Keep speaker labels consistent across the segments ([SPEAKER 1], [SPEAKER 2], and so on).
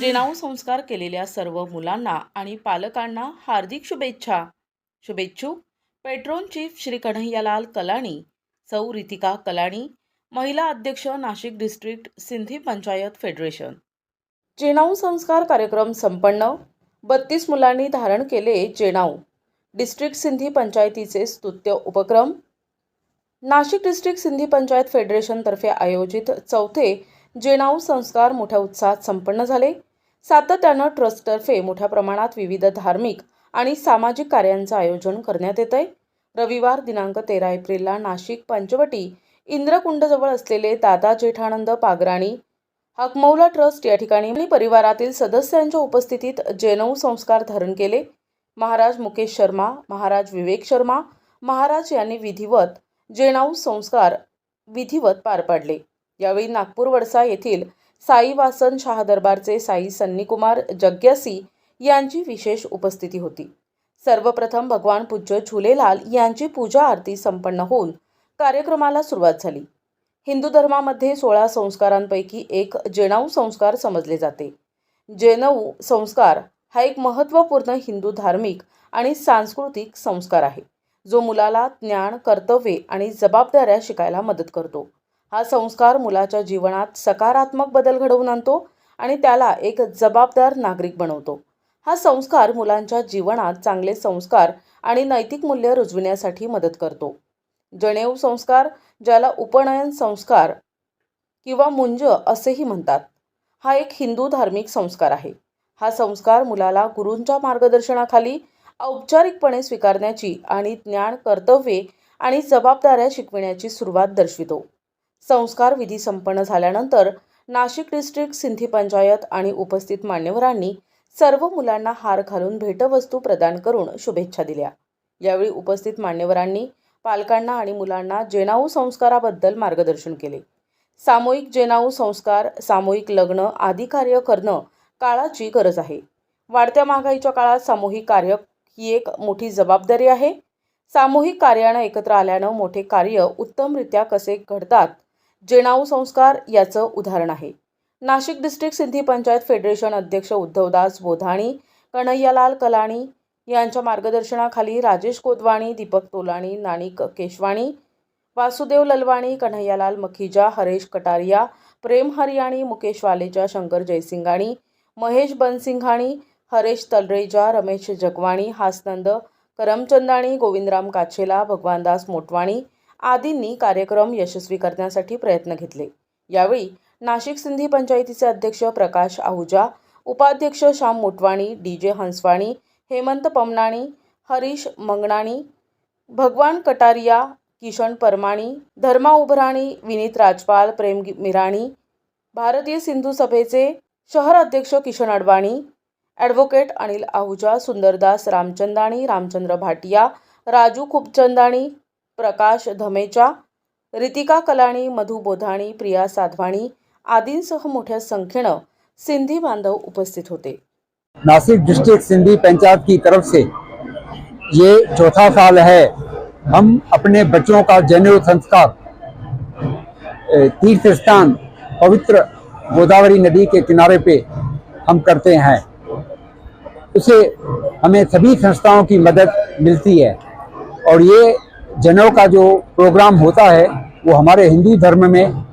[SPEAKER 1] रेनाऊ संस्कार केलेल्या सर्व मुलांना आणि पालकांना हार्दिक शुभेच्छा. शुभेच्छुक पेट्रोन चीफ श्री कन्हैयालाल कलाणी सौ रितिका कलाणी महिला अध्यक्ष नाशिक डिस्ट्रिक्ट सिंधी पंचायत फेडरेशन. जेनाऊ संस्कार कार्यक्रम संपन्न. बत्तीस मुलांनी धारण केले जेनाऊ डिस्ट्रिक्ट सिंधी पंचायतीचे स्तुत्य उपक्रम. नाशिक डिस्ट्रिक्ट सिंधी पंचायत फेडरेशनतर्फे आयोजित चौथे जेनाऊ संस्कार मोठ्या उत्साहात संपन्न झाले. सातत्यानं ट्रस्टतर्फे मोठ्या प्रमाणात विविध धार्मिक आणि सामाजिक कार्यांचं आयोजन करण्यात येत आहे रविवार दिनांक तेरा एप्रिलला नाशिक पंचवटी इंद्रकुंडजवळ असलेले दादा जेठानंद पागराणी हकमौला ट्रस्ट या ठिकाणी परिवारातील सदस्यांच्या उपस्थितीत जेनऊ संस्कार धारण केले. महाराज मुकेश शर्मा महाराज विवेक शर्मा महाराज यांनी विधिवत जेनाऊ संस्कार विधिवत पार पाडले. यावेळी नागपूर वडसा येथील साई वासन शाह दरबारचे साई सन्नीकुमार जग्यासी यांची विशेष उपस्थिती होती. सर्वप्रथम भगवान पूज्य झुलेलाल यांची पूजा आरती संपन्न होऊन कार्यक्रमाला सुरुवात झाली. हिंदू धर्मामध्ये सोळा संस्कारांपैकी एक जेनाऊ संस्कार समजले जाते. जेनऊ संस्कार हा एक महत्त्वपूर्ण हिंदू धार्मिक आणि सांस्कृतिक संस्कार आहे जो मुलाला ज्ञान कर्तव्ये आणि जबाबदाऱ्या शिकायला मदत करतो. हा संस्कार मुलाच्या जीवनात सकारात्मक बदल घडवून आणतो आणि त्याला एक जबाबदार नागरिक बनवतो. हा संस्कार मुलांच्या जीवनात चांगले संस्कार आणि नैतिक मूल्य रुजविण्यासाठी मदत करतो. जनेऊ संस्कार ज्याला उपनयन संस्कार किंवा मुंज असेही म्हणतात हा एक हिंदू धार्मिक संस्कार आहे. हा संस्कार मुलाला गुरूंच्या मार्गदर्शनाखाली औपचारिकपणे स्वीकारण्याची आणि ज्ञान कर्तव्ये आणि जबाबदाऱ्या शिकविण्याची सुरुवात दर्शवितो. संस्कार विधी संपन्न झाल्यानंतर नाशिक डिस्ट्रिक्ट सिंधी पंचायत आणि उपस्थित मान्यवरांनी सर्व मुलांना हार घालून भेटवस्तू प्रदान करून शुभेच्छा दिल्या. यावेळी उपस्थित मान्यवरांनी पालकांना आणि मुलांना जेनाऊ संस्काराबद्दल मार्गदर्शन केले. सामूहिक जेनाऊ संस्कार सामूहिक लग्न आदी कार्य करणं काळाची गरज आहे. वाढत्या महागाईच्या काळात सामूहिक कार्य ही एक मोठी जबाबदारी आहे. सामूहिक कार्यानं एकत्र आल्यानं मोठे कार्य उत्तमरित्या कसे घडतात जेणाऊ संस्कार याचं उदाहरण आहे. नाशिक डिस्ट्रिक्ट सिंधी पंचायत फेडरेशन अध्यक्ष उद्धवदास बोधाणी कन्हैयालाल कलाणी यांच्या मार्गदर्शनाखाली राजेश कोदवाणी दीपक तोलाणी नानिक केशवाणी वासुदेव ललवाणी कन्हैयालाल मखीजा हरेश कटारिया प्रेम हरियाणी मुकेश वालेजा शंकर जयसिंगाणी महेश बनसिंघाणी हरेश तलरेजा रमेश जगवाणी हासनंद करमचंदाणी गोविंदराम काछेला भगवानदास मोटवाणी आदींनी कार्यक्रम यशस्वी करण्यासाठी प्रयत्न घेतले. यावेळी नाशिक सिंधी पंचायतीचे अध्यक्ष प्रकाश आहुजा उपाध्यक्ष श्याम मोटवाणी डी जे हंसवाणी हेमंत पमनाणी हरीश मंगणाणी भगवान कटारिया किशन परमाणी धर्मा उभराणी विनीत राजपाल प्रेम मिराणी भारतीय सिंधू सभेचे शहर अध्यक्ष किशन अडवाणी ॲडव्होकेट अनिल आहुजा सुंदरदास रामचंदाणी रामचंद्र भाटिया राजू खुपचंदाणी प्रकाश धमेचा, रितिका कलाणी, मधु बोधाणी, प्रिया साधवाणी आदींसह मोठ्या संख्येनं सिंधी बांधव उपस्थित होते.
[SPEAKER 2] नासिक डिस्ट्रिक्ट सिंधी पंचायत की तरफ़ से ये चौथा साल है। हम अपने बच्चों का जनेऊ संस्कार तीर्थ स्थान पवित्र गोदावरी नदी के किनारे पे हम करते हैं। उसे हमें सभी संस्थाओं की मदद मिलती है और ये जनेऊ का जो प्रोग्राम होता है वो हमारे हिंदू धर्म में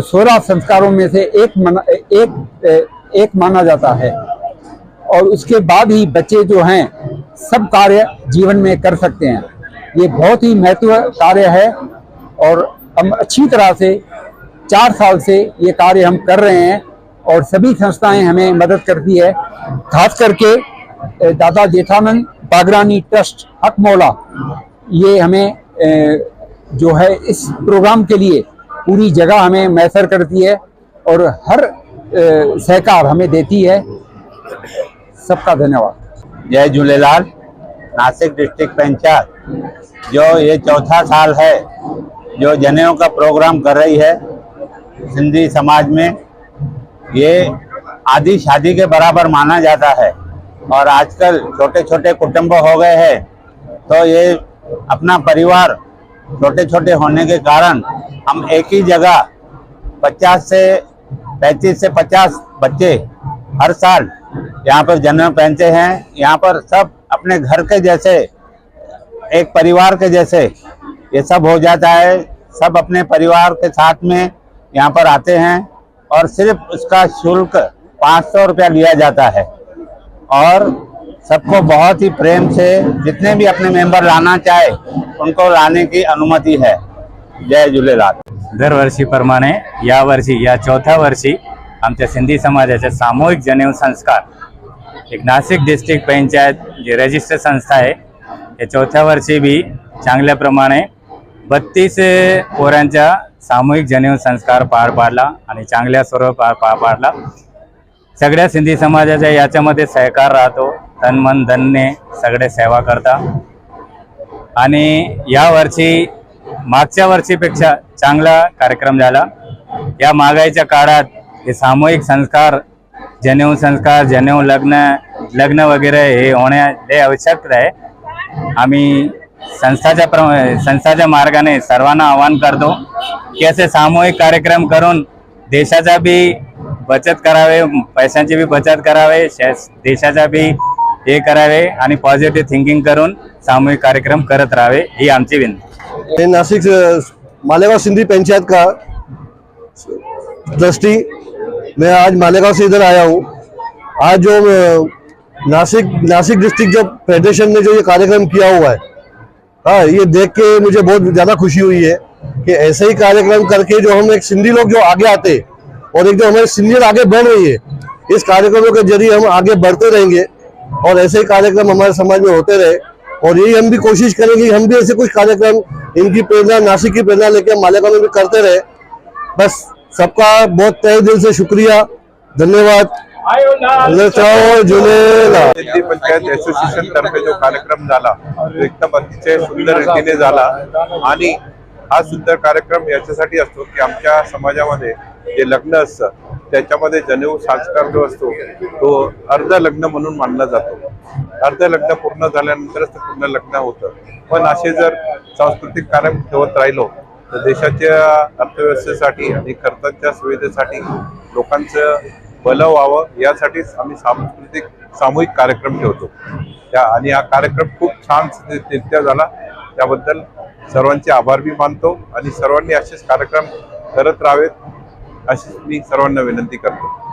[SPEAKER 2] सोलह संस्कारों में से एक मना, एक एक माना जाता है। और उसके बाद ही बच्चे जो हैं सब कार्य जीवन में कर सकते हैं। ये बहुत ही महत्व कार्य है और हम अच्छी तरह से चार साल से ये कार्य हम कर रहे हैं और सभी संस्थाएँ हमें मदद करती है। खास करके दादा जेठानंद बागरानी ट्रस्ट हक मौला ये हमें जो है, इस प्रोग्राम के लिए पूरी जगह हमें मैसर करती है और हर सहकार हमें देती है। सबका धन्यवाद।
[SPEAKER 3] जय झूलेलाल, नासिक डिस्ट्रिक्ट पंचायत, जो ये चौथा साल है, जो जनेऊ का प्रोग्राम कर रही है सिंधी समाज में, ये आदि शादी के बराबर माना जाता है। और आजकल छोटे छोटे कुटुंब हो गए हैं तो ये अपना परिवार छोटे छोटे होने के कारण हम एक ही जगह 50 से 35 से 50 बच्चे हर साल यहाँ पर जनेऊ पहनते हैं। यहाँ पर सब अपने घर के जैसे, एक परिवार के जैसे ये सब हो जाता है। सब अपने परिवार के साथ में यहाँ पर आते हैं और सिर्फ़ उसका शुल्क पाँच सौ रुपया लिया जाता है। और सबको बहुत ही प्रेम से जितने भी अपने मेंबर लाना चाहे उनको लाने की अनुमति है। जय झूलेलाल।
[SPEAKER 4] दरवर्षीप्रमाणे यावर्षी या चौथ्या वर्षी आमच्या सिंधी समाजाचे सामूहिक जनेऊ संस्कार एक नाशिक डिस्ट्रिक्ट पंचायत जी रजिस्टर संस्था आहे हे चौथ्या वर्षी बी चांगल्याप्रमाणे बत्तीस पोरांच्या सामूहिक जनेऊ संस्कार पार पाडला आणि चांगल्या स्वरूप पार पार पाडला. सगळ्या सिंधी समाजाच्या याच्यामध्ये सहकार राहतो. तन मन धनने सगळे सेवा करता. आणि या वर्षी मागच्या वर्षीपेक्षा चांगला कार्यक्रम झाला. या महागाईच्या काळात हे सामूहिक संस्कार जनेऊ संस्कार जनेऊ लग्न लग्न वगैरे हे होणे लय आवश्यक आहे. आम्ही संस्थाच्या प्र संस्थाच्या मार्गाने सर्वांना आवाहन करतो की असे सामूहिक कार्यक्रम करून देशाचा बी बचत करावे पैशांची बी बचत करावे शे- देशाचा बी हे करावे पॉझिटिव्ह थिंकिंग करून सामूहिक कार्यक्रम करत राहावे, ही आमची विनंती.
[SPEAKER 5] मैं नासिक से- सिंधी पंचायत का? ट्रस्टी, मैं आज मालेगांव से इधर आया हूँ। आज जो नासिक नासिक डिस्ट्रिक्ट जो फेडरेशन ने जो ये कार्यक्रम किया हुआ है हाँ ये देख के मुझे बहुत ज़्यादा खुशी हुई है कि ऐसे ही कार्यक्रम करके जो हम एक सिंधी लोग जो आगे आते और एक जो हमारे सिंधियत आगे बढ़ रही है, इस कार्यक्रमों के ज़रिए हम आगे बढ़ते रहेंगे। और ऐसे ही कार्यक्रम हमारे समाज में होते रहे और यही हम भी कोशिश करेंगे हम भी ऐसे कुछ कार्यक्रम इनकी प्रेरणा, नासिक की प्रेरणा लेके मालेगांव में भी करते रहे। बस सबका बहुत तय दिल से शुक्रिया। धन्यवाद।
[SPEAKER 6] सिंधी पंचायत असोसिएशन तर्फे जो कार्यक्रम तो एकदम अतिशय सुंदर झाला. आणि हा सुद्धा कार्यक्रम याच्यासाठी असतो की आमच्या समाजामध्ये जे लग्न असतं त्याच्यामध्ये जनेऊ संस्कार जो असतो तो अर्ध लग्न म्हणून मानला जातो. अर्ध लग्न पूर्ण झाल्यानंतरच ते पूर्ण लग्न होतं. पण असे जर सांस्कृतिक कार्यक्रम ठेवत राहिलो तर देशाच्या अर्थव्यवस्थेसाठी आणि खर्चाच्या सुविधेसाठी लोकांचं भलं व्हावं यासाठीच आम्ही सांस्कृतिक सामूहिक कार्यक्रम ठेवतो. त्या आणि हा कार्यक्रम खूप छान रित्या झाला. त्याबद्दल सर्वांचे आभार मी मानतो आणि सर्वांनी असेच कार्यक्रम करत राहावेत अशीच मी सर्वांना विनंती करतो.